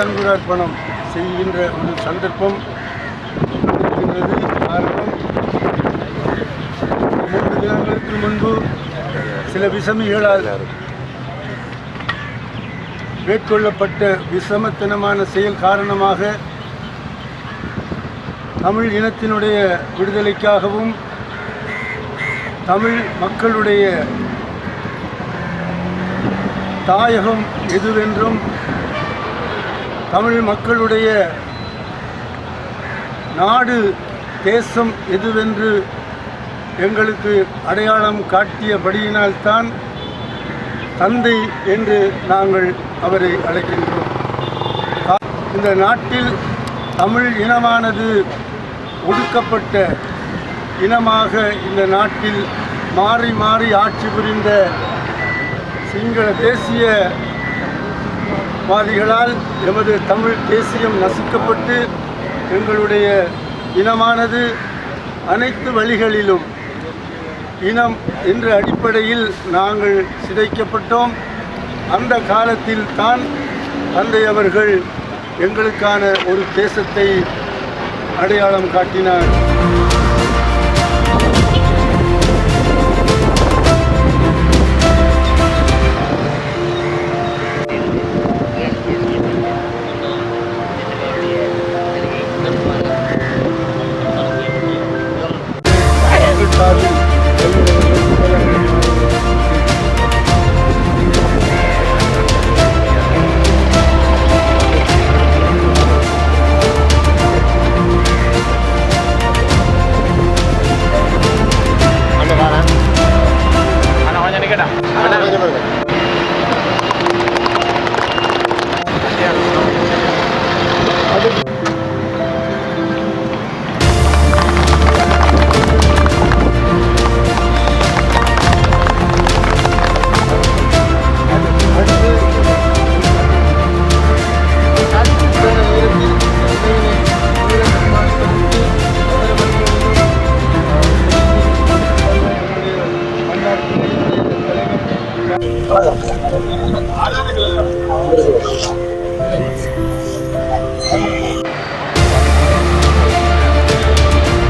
சிலையை செய்கின்ற ஒரு சந்தர்ப்பம் இருக்கின்றது. காரணம் மூன்று தினங்களுக்கு முன்பு சில விஷமிகளால் மேற்கொள்ளப்பட்ட விஷமத்தனமான செயல் காரணமாக தமிழ் இனத்தினுடைய விடுதலைக்காகவும் தமிழ் மக்களுடைய தாயகம் எதுவென்றும் தமிழ் மக்களுடைய நாடு தேசம் எதுவென்று எங்களுக்கு அடையாளம் காட்டியபடியினால்தான் தந்தை என்று நாங்கள் அவரை அழைக்கின்றோம். இந்த நாட்டில் தமிழ் இனமானது ஒடுக்கப்பட்ட இனமாக இந்த நாட்டில் மாறி மாறி ஆட்சி புரிந்த சிங்கள தேசிய தேசியவாதிகளால் எமது தமிழ் தேசியம் நசுக்கப்பட்டு எங்களுடைய இனமானது அனைத்து வழிகளிலும் இனம் என்ற அடிப்படையில் நாங்கள் சிதைக்கப்பட்டோம். அந்த காலத்தில் தான் தந்தை அவர்கள் எங்களுக்கான ஒரு தேசத்தை அடையாளம் காட்டினார். வணக்கம்